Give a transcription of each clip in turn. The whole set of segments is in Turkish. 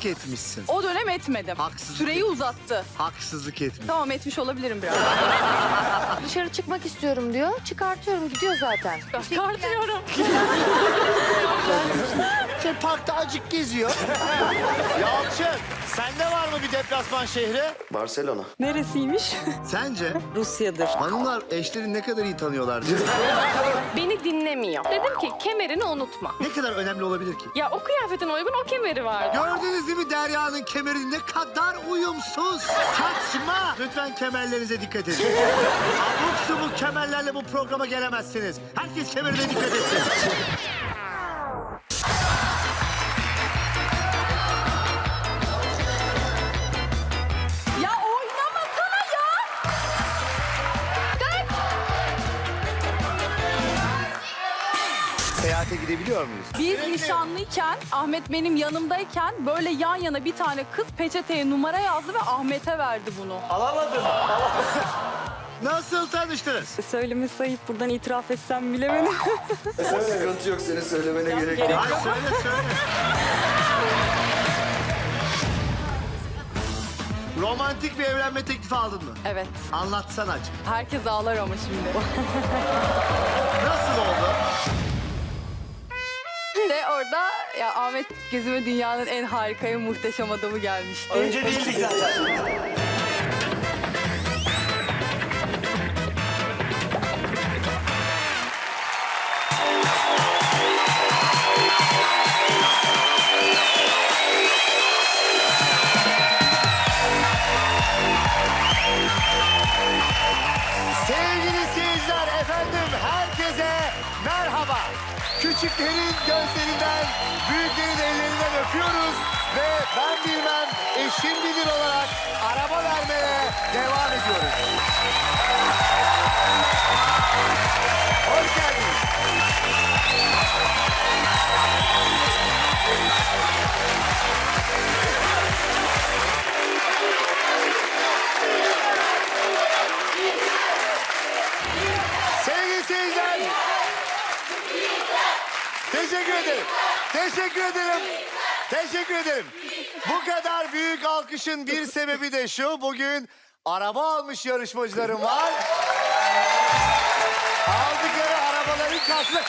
Haksızlık etmişsin. O dönem etmedim. Haksızlık. Süreyi uzattı. Haksızlık etmiş. Tamam etmiş olabilirim biraz. Dışarı çıkmak istiyorum diyor. Çıkartıyorum gidiyor zaten. Çıkartıyorum. Şey parkta acık geziyor. Yalçın, sende var mı bir deplasman şehri? Barcelona. Neresiymiş? Sence Rusya'dır. hanımlar eşlerini ne kadar iyi tanıyorlar? Beni dinlemiyor. Dedim ki kemerini unutma. ne kadar önemli olabilir ki? Ya o kıyafetine uygun o kemeri vardı. Gördünüz değil mi Derya'nın kemeri ne kadar uyumsuz. Saçma. Lütfen kemerlerinize dikkat edin. Abuk subuk kemerlerle bu programa gelemezsiniz. Herkes kemerine dikkat etsin. Seyahate gidebiliyor muyuz? Biz nişanlıyken, Ahmet benim yanımdayken böyle yan yana bir tane kız peçeteye numara yazdı ve Ahmet'e verdi bunu. Nasıl tanıştınız? Söylemesi ayıp buradan itiraf etsem bilemedim. Sıkıntı yok senin söylemene gerek yok. Ay söyle söyle. Romantik bir evlenme teklifi aldın mı? Evet. Anlatsana acı. Herkes ağlar ama şimdi. Ve orada ya Ahmet gözüme dünyanın en harika, en muhteşem adamı gelmişti. Önce değildik zaten. Küçüklerin gözlerinden, büyüklerin ellerinden öpüyoruz. Ve ben bilmem eşim bilir olarak araba vermeye devam ediyoruz. Hoş geldiniz. Teşekkür ederim. Teşekkür ederim. Bu kadar büyük alkışın bir sebebi de şu. Bugün araba almış yarışmacılarım var. Aldıkları arabaların karşılığı...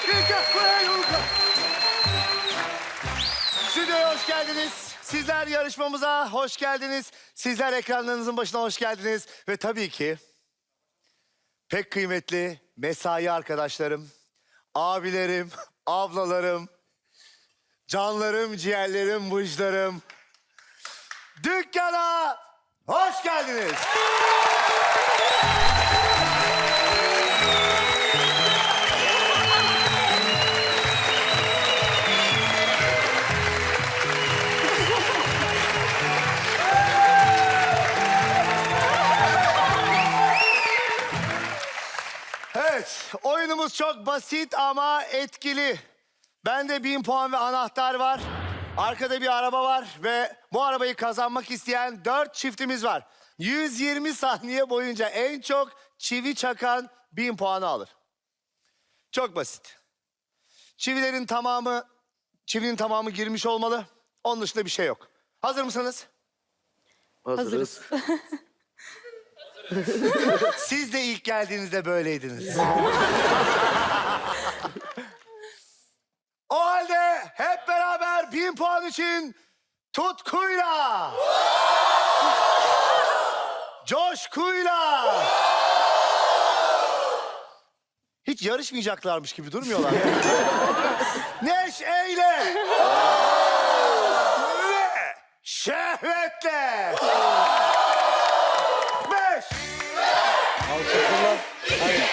Stüdyoya hoş geldiniz. Sizler yarışmamıza hoş geldiniz. Sizler ekranlarınızın başına hoş geldiniz. Ve tabii ki pek kıymetli mesai arkadaşlarım, abilerim, ablalarım, canlarım, ciğerlerim, mıclarım. Dükkana hoş geldiniz. Evet, oyunumuz çok basit ama etkili. Bende bin puan ve anahtar var. Arkada bir araba var ve bu arabayı kazanmak isteyen dört çiftimiz var. 120 saniye boyunca en çok çivi çakan bin puanı alır. Çok basit. Çivilerin tamamı, çivinin tamamı girmiş olmalı. Onun dışında bir şey yok. Hazır mısınız? Hazırız. Siz de ilk geldiğinizde böyleydiniz. o halde hep beraber bin puan için tutkuyla, coşkuyla, hiç yarışmayacaklarmış gibi durmuyorlar. Neşeyle ve şehvetle. Beş. Saymayacağız tabii ki.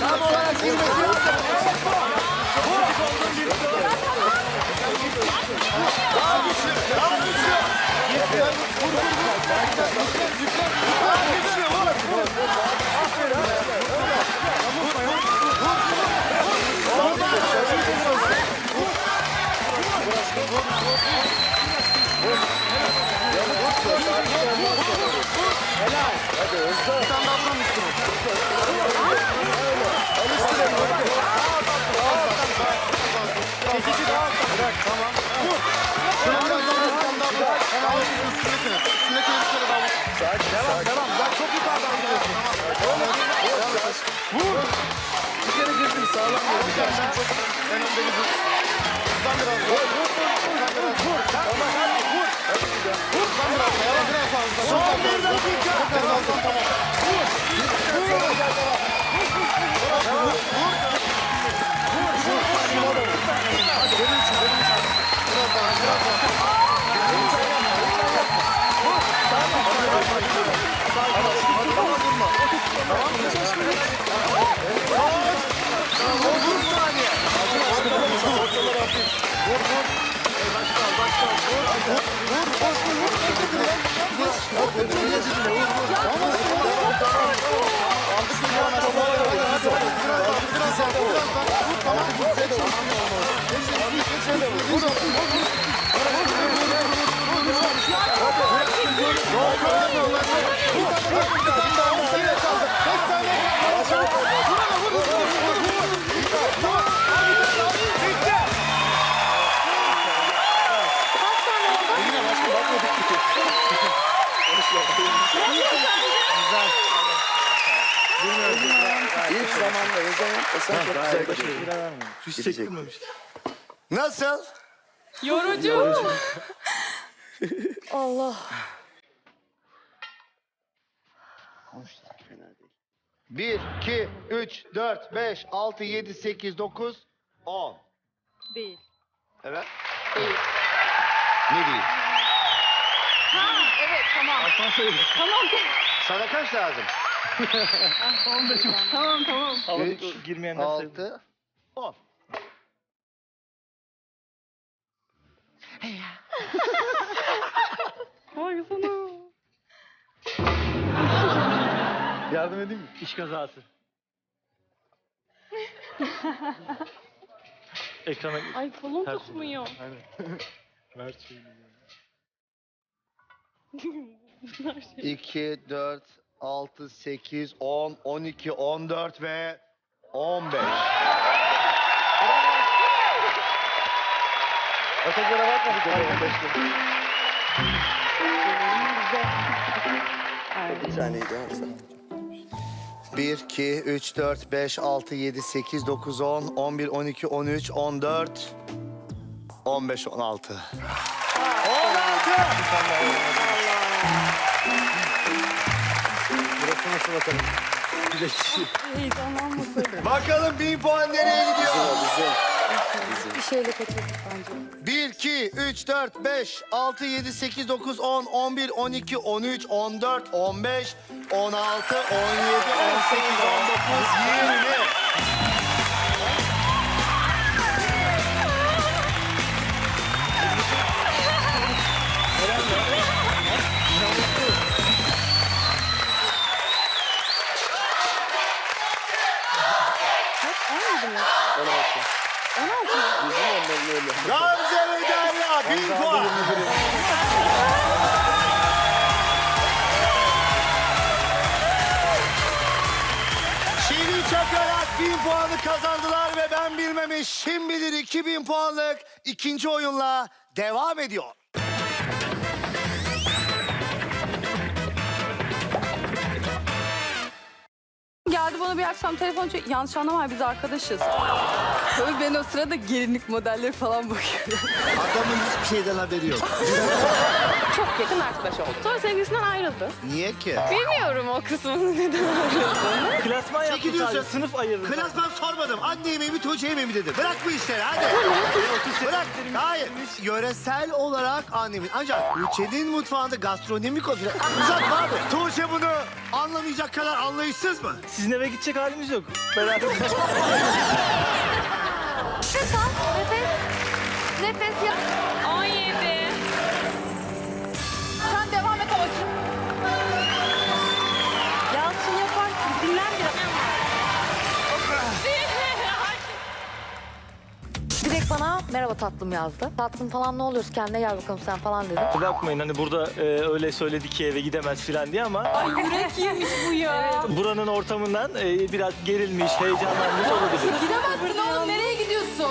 Tam olarak girmesi lazım. Daha güçlü, daha güçlü. Daha Son İlk yapmasan çok güzel gidecek. Nasıl? Yorucu. Allah. Değil. 1, 2, 3, 4, 5, 6, 7, 8, 9, 10. Değil. Evet. Ne değil? Evet tamam. tamam. Sana kaç lazım? Tamam tamam. 3, 6, 10. Ay sana. Yardım edeyim mi? İş kazası. Ekrana Ay kolum Ters. tutmuyor. Aynen. Ver şeyini. 2, 4, 6, 8, 10, 12, 14 ve 15. Ötekilere bakmadık. Bir ama sen. 1, 2, 3, 4, 5, 6, 7, 8, 9, 10, 11, 12, 13, 14, 15, 16. 16! Burası nasıl bakalım? Bir de Heyecanlanmasın. Bakalım 1000 puan nereye gidiyor? Bir şeyle kaçırdık bence. 1, 2, 3, 4, 5, 6, 7, 8, 9, 10, 11, 12, 13, 14, 15, 16, 17, 18, 19, 20. ikinci oyunla devam ediyor. Geldi bana bir akşam telefon çek. Yanlış anlama biz arkadaşız. Tabii ben o sırada gelinlik modelleri falan bakıyorum. Şeyden haberi yok. Çok yakın arkadaş oldu. Sonra sevgilisinden ayrıldı. Niye ki? Bilmiyorum o kısmını neden ayrıldığını. Klasman Çekiliyorsun. sadece. Sınıf ayırdım. Klasman sormadım. Anne yemeği mi, Tuğçe yemeği mi dedim. Bırak bu işleri hadi. Bırak. Hayır. Yöresel olarak annemin. Ancak Tuğçe'nin mutfağında gastronomik olarak. Uzatma abi. Tuğçe bunu anlamayacak kadar anlayışsız mı? Sizin eve gidecek halimiz yok. Beraber Nefes al. Nefes. Nefes yap. Bana merhaba tatlım yazdı. Tatlım falan ne oluyoruz kendine gel bakalım sen falan dedim. Bakmayın hani burada e, öyle söyledi ki eve gidemez filan diye ama Ay yürek yemiş bu ya. buranın ortamından e, biraz gerilmiş, heyecanlanmış olabilir. Gidemezsin oğlum nereye gidiyorsun?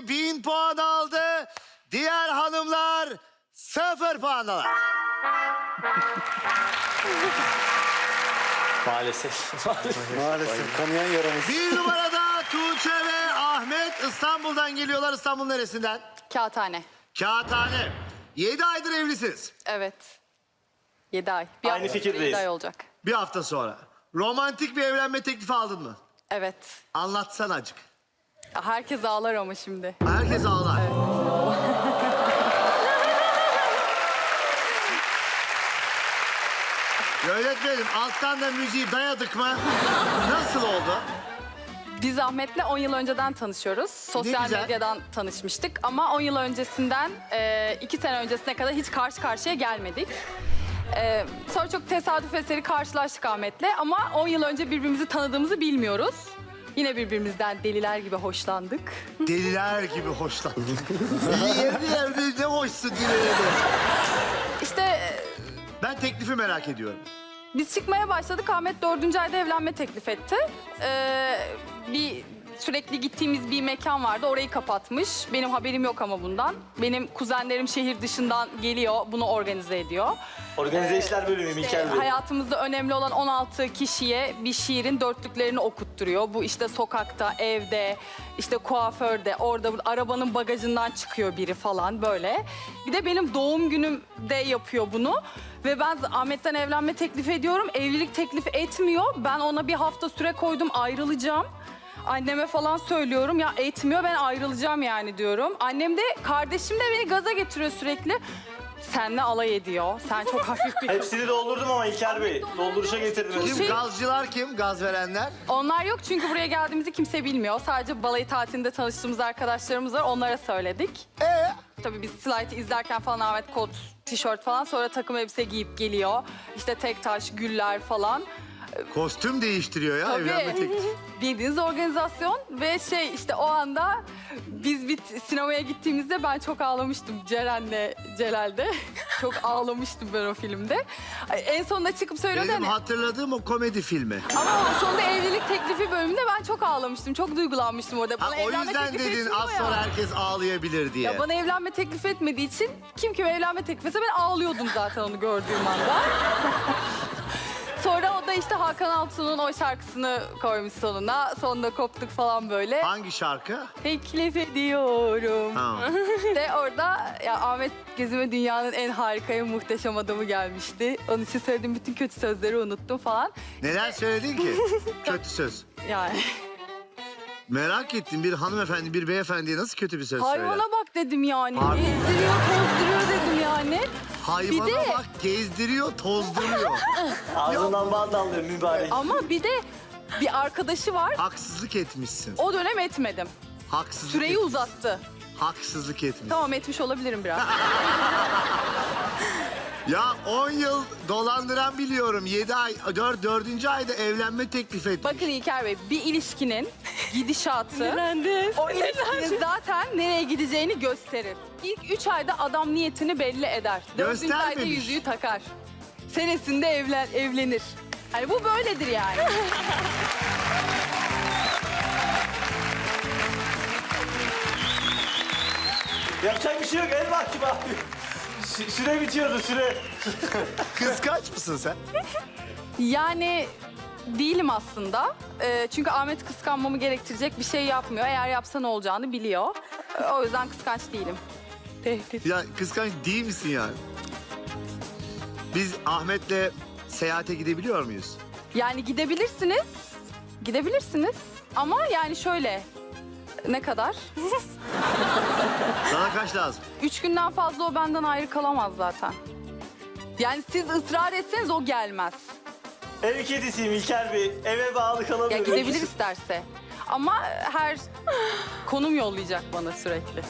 Gamze 1000 puan aldı. Diğer hanımlar 0 puan alır. Maalesef. Maalesef kanayan yaramız. Bir numarada Tuğçe ve Ahmet İstanbul'dan geliyorlar. İstanbul neresinden? Kağıthane. Kağıthane. 7 aydır evlisiniz. Evet. 7 ay. Bir Aynı hafta, fikirdeyiz. yedi ay olacak. Bir hafta sonra. Romantik bir evlenme teklifi aldın mı? Evet. Anlatsana acık. Herkes ağlar ama şimdi. Herkes ağlar. Yönetmenim alttan da müziği dayadık mı? Nasıl oldu? Biz Ahmet'le 10 yıl önceden tanışıyoruz. Sosyal güzel. medyadan tanışmıştık. Ama 10 yıl öncesinden 2 sene öncesine kadar hiç karşı karşıya gelmedik. E, sonra çok tesadüf eseri karşılaştık Ahmet'le. Ama 10 yıl önce birbirimizi tanıdığımızı bilmiyoruz. Yine birbirimizden deliler gibi hoşlandık. Deliler gibi hoşlandık. yerde yerde ne hoşsun diye. İşte e, Ben teklifi merak ediyorum. Biz çıkmaya başladık. Ahmet dördüncü ayda evlenme teklif etti. Ee, bir sürekli gittiğimiz bir mekan vardı. Orayı kapatmış. Benim haberim yok ama bundan. Benim kuzenlerim şehir dışından geliyor. Bunu organize ediyor. Organize işler bölümü İlker Bey. Hayatımızda önemli olan 16 kişiye bir şiirin dörtlüklerini okutturuyor. Bu işte sokakta, evde, işte kuaförde, orada burada, arabanın bagajından çıkıyor biri falan böyle. Bir de benim doğum günümde yapıyor bunu. Ve ben Ahmet'ten evlenme teklif ediyorum. Evlilik teklif etmiyor. Ben ona bir hafta süre koydum ayrılacağım. Anneme falan söylüyorum ya etmiyor ben ayrılacağım yani diyorum. Annem de kardeşim de beni gaza getiriyor sürekli. Senle alay ediyor. Sen çok hafif bir Hepsini doldurdum ama İlker Bey. Dolduruşa getirdim. Kim Şey- gazcılar kim? Gaz verenler. Onlar yok çünkü buraya geldiğimizi kimse bilmiyor. Sadece balayı tatilinde tanıştığımız arkadaşlarımız var. Onlara söyledik. Ee? Tabii biz slide'ı izlerken falan Ahmet kot, tişört falan sonra takım elbise giyip geliyor. İşte tek taş, güller falan. Kostüm değiştiriyor ya evlenme Tabii. teklifi. Bildiğiniz organizasyon ve şey işte o anda biz bir sinemaya gittiğimizde ben çok ağlamıştım Ceren'le Celal'de. çok ağlamıştım ben o filmde. Ay, En sonunda çıkıp söylüyordu Benim hani hatırladığım o komedi filmi. ama o sonunda evlilik teklifi bölümünde ben çok ağlamıştım. Çok duygulanmıştım orada. Ha, Bana o evlenme yüzden teklifi dedin etmiyor az ya. sonra herkes ağlayabilir diye. Ya bana evlenme teklif etmediği için kim kime evlenme teklif etse ben ağlıyordum zaten onu gördüğüm anda. O da işte Hakan Altun'un o şarkısını koymuş sonuna. Sonunda koptuk falan böyle. Hangi şarkı? Teklif ediyorum. Ha. De orada ya Ahmet gözüme dünyanın en harika, en muhteşem adamı gelmişti. Onun için söylediğim bütün kötü sözleri unuttum falan. Neler söyledin ki? Kötü söz. Yani Merak ettim bir hanımefendi bir beyefendiye nasıl kötü bir söz söyler? hayvana bak dedim yani. Pardon. Gezdiriyor, tozduruyor dedim yani. Hayvana Bir de- bak gezdiriyor tozduruyor. Ağzından bal dalıyor mübarek. Ama bir de bir arkadaşı var. Haksızlık etmişsin. O dönem etmedim. Haksızlık Süreyi etmişsin. uzattı. Haksızlık etmişsin. Tamam etmiş olabilirim biraz. Ya 10 yıl dolandıran biliyorum. 7 ay, 4, 4. ayda evlenme teklif etmiş. Bakın İlker Bey bir ilişkinin gidişatı Mühendis. o ilişkinin zaten nereye gideceğini gösterir. İlk üç ayda adam niyetini belli eder. Dördüncü ayda Göstermemiş. yüzüğü takar. Senesinde evlen, evlenir. Hani bu böyledir yani. Yapacak bir şey yok. El mahkum abi. Sü- süre bitiyordu süre. Kıskanç mısın sen? Yani değilim aslında. Ee, çünkü Ahmet kıskanmamı gerektirecek bir şey yapmıyor. Eğer yapsa ne olacağını biliyor. Ee, o yüzden kıskanç değilim. Tehdit. Ya kıskanç değil misin yani? Biz Ahmet'le seyahate gidebiliyor muyuz? Yani gidebilirsiniz. Gidebilirsiniz. Ama yani şöyle. Ne kadar? Sana kaç lazım? Üç günden fazla o benden ayrı kalamaz zaten. Yani siz ısrar etseniz o gelmez. Ev kedisiyim İlker Bey. Eve bağlı Ya kalamıyorum. gidebilir isterse. Ama her konum yollayacak bana sürekli.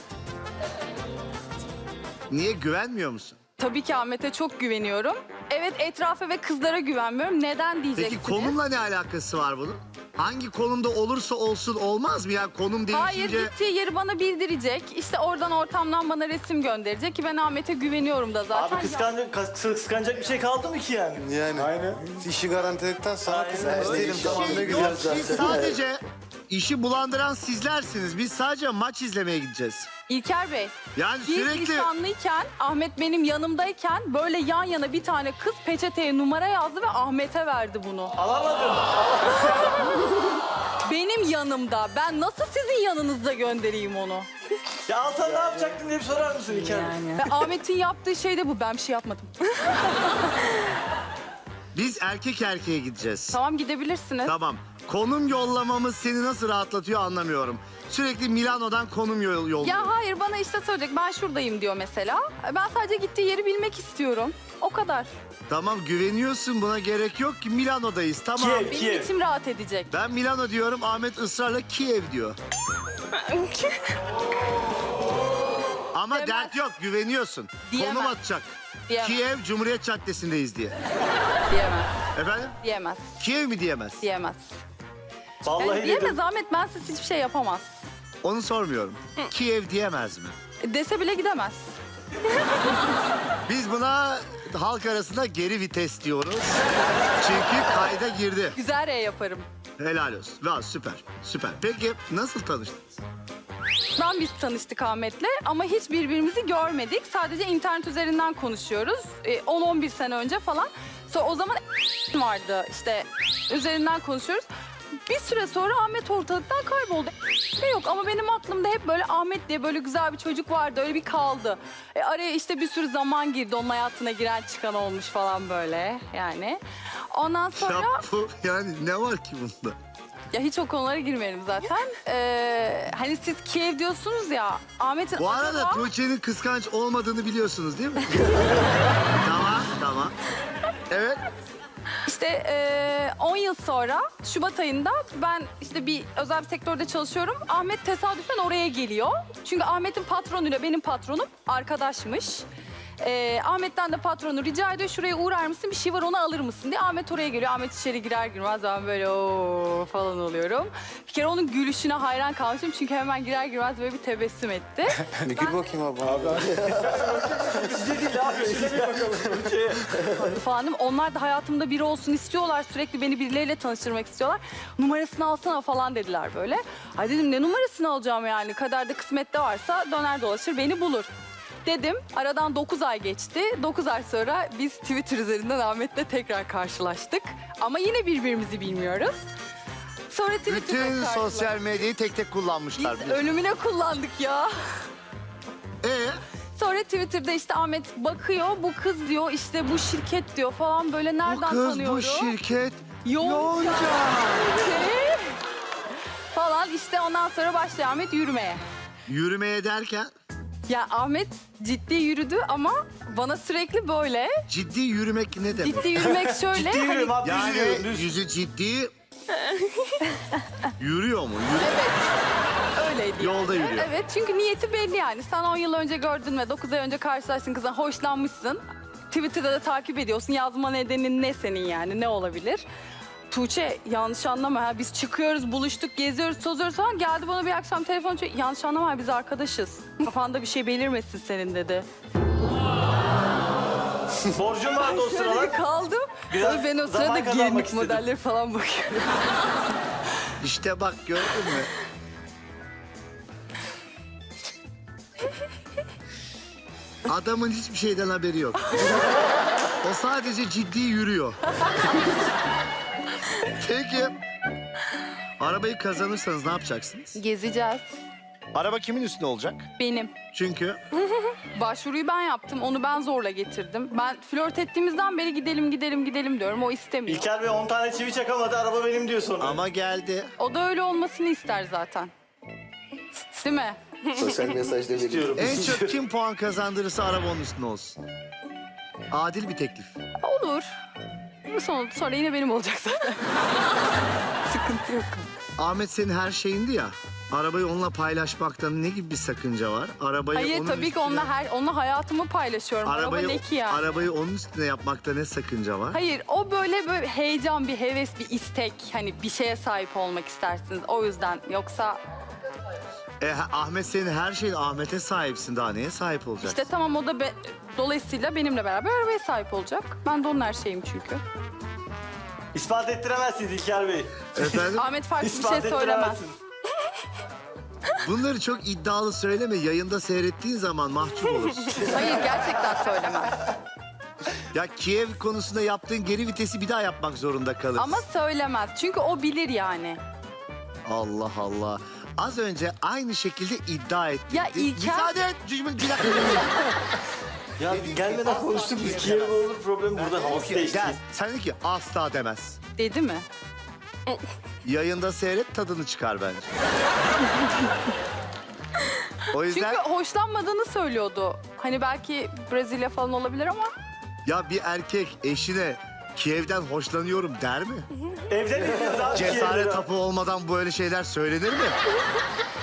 Niye güvenmiyor musun? Tabii ki Ahmet'e çok güveniyorum. Evet etrafa ve kızlara güvenmiyorum. Neden diyeceksiniz? Peki konumla ne alakası var bunun? Hangi konumda olursa olsun olmaz mı ya? Konum Hayır değişince... gittiği yeri bana bildirecek. İşte oradan ortamdan bana resim gönderecek ki ben Ahmet'e güveniyorum da zaten. Abi kıskanacak, kıs- kıskanacak bir şey kaldı mı ki yani? Yani Aynen. işi garantiledikten sonra Aynen. kızlar Öyle isteyelim şey tamam ne güzel Yok, zaten. sadece işi bulandıran sizlersiniz. Biz sadece maç izlemeye gideceğiz. İlker Bey, Yani biz sürekli... nişanlıyken, Ahmet benim yanımdayken böyle yan yana bir tane kız peçeteye numara yazdı ve Ahmet'e verdi bunu. Alamadım. Benim yanımda. Ben nasıl sizin yanınızda göndereyim onu? Ya Altan ne yapacaktın diye bir sorar mısın İlker Bey? Ve Ahmet'in yaptığı şey de bu. Ben bir şey yapmadım. Biz erkek erkeğe gideceğiz. tamam gidebilirsiniz. Tamam. Konum yollamamız seni nasıl rahatlatıyor anlamıyorum. Sürekli Milano'dan konum yol yolluyor. Ya hayır bana işte söyleyecek ben şuradayım diyor mesela. Ben sadece gittiği yeri bilmek istiyorum. O kadar. Tamam güveniyorsun buna gerek yok ki Milano'dayız tamam. Kiev. Benim Kiev. içim rahat edecek. Ben Milano diyorum Ahmet ısrarla Kiev diyor. Ama Demez. dert yok güveniyorsun. Diyemez. Konum atacak. Diyemez. Kiev Cumhuriyet Caddesi'ndeyiz diye. Diyemez. Efendim? Diyemez. Kiev mi diyemez? Diyemez. Vallahi Yani dedim. diyemez Ahmet bensiz hiçbir şey yapamaz. Onu sormuyorum. Kiev diyemez mi? Dese bile gidemez. Biz buna halk arasında geri vites diyoruz. Çünkü kayda girdi. Güzel R yaparım. Helal olsun. Vay, süper, süper. Peki nasıl tanıştınız? Ben biz tanıştık Ahmet'le ama hiç birbirimizi görmedik. Sadece internet üzerinden konuşuyoruz. Ee, 10-11 sene önce falan. Sonra o zaman vardı işte üzerinden konuşuyoruz. Bir süre sonra Ahmet ortalıktan kayboldu. Ne yok ama benim aklımda hep böyle Ahmet diye böyle güzel bir çocuk vardı. Öyle bir kaldı. E, araya işte bir sürü zaman girdi. Onun hayatına giren çıkan olmuş falan böyle yani. Ondan sonra... Ya bu yani ne var ki bunda? Ya hiç o konulara girmeyelim zaten. Ee, hani siz Kiev diyorsunuz ya. Ahmet'in Bu arada acaba- Tuğçe'nin kıskanç olmadığını biliyorsunuz değil mi? tamam, tamam. Evet. İşte ee, 10 yıl sonra Şubat ayında ben işte bir özel bir sektörde çalışıyorum. Ahmet tesadüfen oraya geliyor. Çünkü Ahmet'in patronuyla benim patronum arkadaşmış. Ee, Ahmet'ten de patronu rica ediyor şuraya uğrar mısın bir şey var onu alır mısın diye. Ahmet oraya geliyor. Ahmet içeri girer girmez ben böyle o falan oluyorum. Bir kere onun gülüşüne hayran kalmışım çünkü hemen girer girmez böyle bir tebessüm etti. Bir gül bakayım abi. Abi Size değil abi. Size bir bakalım. Şeye. falan. Onlar da hayatımda biri olsun istiyorlar. Sürekli beni birileriyle tanıştırmak istiyorlar. Numarasını alsana falan dediler böyle. Ay dedim ne numarasını alacağım yani. Kaderde kısmette varsa döner dolaşır beni bulur. Dedim. Aradan 9 ay geçti. 9 ay sonra biz Twitter üzerinden Ahmet'le tekrar karşılaştık. Ama yine birbirimizi bilmiyoruz. Sonra Twitter'da Bütün karşılaştık. sosyal medyayı tek tek kullanmışlar. Biz biliyorsun. ölümüne kullandık ya. Ee, Sonra Twitter'da işte Ahmet bakıyor. Bu kız diyor işte bu şirket diyor falan böyle bu nereden kız tanıyorum? bu şirket Yonca. Yonca. falan işte ondan sonra başlıyor Ahmet yürümeye. Yürümeye derken Ya Ahmet ciddi yürüdü ama bana sürekli böyle ciddi yürümek ne demek? ciddi yürümek şöyle. Ciddi hani- yürüyorum abi. düz Yani yürüyorum, düz. yüzü ciddi yürüyor mu? Yürü. öyleydi Yolda yani. yürüyor. Evet çünkü niyeti belli yani. Sen 10 yıl önce gördün ve 9 ay önce karşılaştın kızdan hoşlanmışsın. Twitter'da da takip ediyorsun. Yazma nedenin ne senin yani ne olabilir? Tuğçe yanlış anlama ha biz çıkıyoruz buluştuk geziyoruz tozuyoruz falan geldi bana bir akşam telefon açıyor yanlış anlama biz arkadaşız kafanda bir şey belirmesin senin dedi. Borcum vardı o Şöyle bir sıralar. kaldım. Biraz ben o zaman sırada kazanmak gelinlik istedim. modelleri falan bakıyorum. İşte bak gördün mü? Adamın hiçbir şeyden haberi yok. o sadece ciddi yürüyor. Peki. Arabayı kazanırsanız ne yapacaksınız? Gezeceğiz. Araba kimin üstünde olacak? Benim. Çünkü Başvuruyu ben yaptım. Onu ben zorla getirdim. Ben flört ettiğimizden beri gidelim gidelim gidelim diyorum. O istemiyor. İlker Bey 10 tane çivi çakamadı. Araba benim diyor sonra. ama geldi. O da öyle olmasını ister zaten. Değil mi? sosyal mesajda vereyim. İstiyorum. En çok kim puan kazandırırsa araba onun üstünde olsun. Adil bir teklif. Olur. Sonra, sonra yine benim olacak zaten. Sıkıntı yok. Ahmet senin her şeyindi ya. Arabayı onunla paylaşmakta ne gibi bir sakınca var? Arabayı Hayır onun tabii ki üstüne- onunla her onunla hayatımı paylaşıyorum. Araba ne ki yani? arabayı onun üstüne yapmakta ne sakınca var? Hayır o böyle böyle heyecan, bir heves, bir istek. Hani bir şeye sahip olmak istersiniz. O yüzden yoksa E, Ahmet senin her şeyin Ahmet'e sahipsin. Daha neye sahip olacaksın? işte tamam o da be- dolayısıyla benimle beraber arabaya sahip olacak. Ben de onun her şeyim çünkü. İspat ettiremezsiniz İlker Bey. Efendim? Ahmet farklı bir İspat şey söylemez. ettiremezsiniz. Bunları çok iddialı söyleme. Yayında seyrettiğin zaman mahcup olursun. Hayır gerçekten söylemez. ya Kiev konusunda yaptığın geri vitesi bir daha yapmak zorunda kalırsın. Ama söylemez. Çünkü o bilir yani. Allah Allah. Az önce aynı şekilde iddia ettin. Ya İlker- Müsaade et. Bir dakika. Ya gelmeden konuştuk biz. Kiev'e olur problem burada. Havası değişti. Gel. Sen dedin ki asla demez. Dedi mi? Yayında seyret tadını çıkar bence. o yüzden Çünkü hoşlanmadığını söylüyordu. Hani belki Brezilya falan olabilir ama ya bir erkek eşine Kiev'den hoşlanıyorum der mi? Evde misiniz abi Cesaret hapı olmadan böyle şeyler söylenir mi?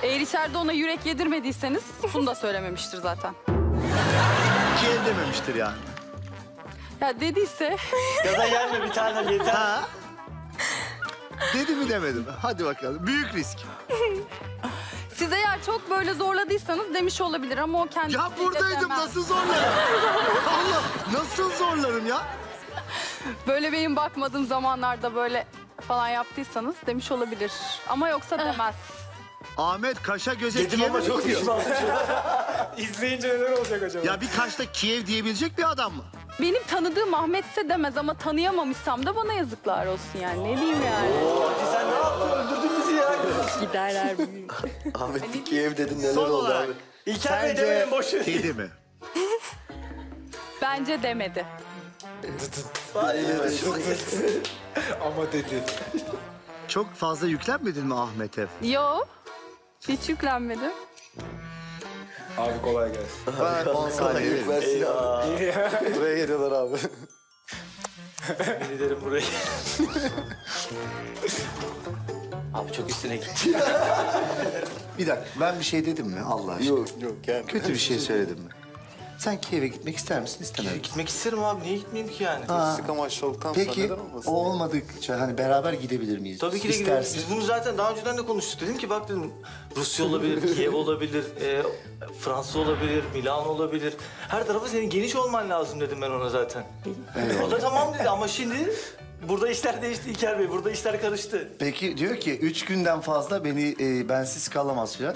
eğer içeride ona yürek yedirmediyseniz bunu da söylememiştir zaten. Kiev dememiştir yani. Ya dediyse Gaza gelme bir tane yeter. Ha? Dedi mi demedi mi? Hadi bakalım. Büyük risk. siz eğer çok böyle zorladıysanız demiş olabilir ama o kendi Ya buradaydım nasıl zorlarım? Allah nasıl zorlarım ya? Böyle benim bakmadığım zamanlarda böyle falan yaptıysanız demiş olabilir. Ama yoksa demez. Ahmet kaşa göze Dedim Kiev ama çok pişman. İzleyince neler olacak acaba? Ya bir kaşta Kiev diyebilecek bir adam mı? Benim tanıdığım Ahmetse demez ama tanıyamamışsam da bana yazıklar olsun yani. Ne diyeyim yani? Hacı sen ne yaptın? Öldürdün bizi ya. Giderler. Ahmet bir Kiev dedin neler Son oldu olarak abi. İlker Bey sence demeyin boş verin. dedi mi? Bence demedi. Hayır, çok Ama dedi. Çok fazla yüklenmedin mi Ahmet'e? Yo. Hiç yüklenmedi. Abi kolay gelsin. Ben 10 saniye. Versin abi. Buraya geliyorlar abi. Yemin ederim burayı. Abi çok üstüne gitti. Bir dakika ben bir şey dedim mi Allah aşkına? Yok yok yani. Kötü bir şey söyledim mi? Sen Kiev'e gitmek ister misin istemez misin? Gitmek isterim abi. Niye gitmeyeyim ki yani? Sık amaçlı olduktan sonra Peki neden olmasın? o olmadıkça hani beraber gidebilir miyiz? Tabii ki de gidelim. İstersin. Biz bunu zaten daha önceden de konuştuk. Dedim ki bak dedim Rusya olabilir, Kiev olabilir, e, Fransa olabilir, Milano olabilir. Her tarafa senin geniş olman lazım dedim ben ona zaten. O da tamam dedi ama şimdi burada işler değişti İlker Bey. Burada işler karıştı. Peki diyor ki üç günden fazla beni e, bensiz kalamaz filan.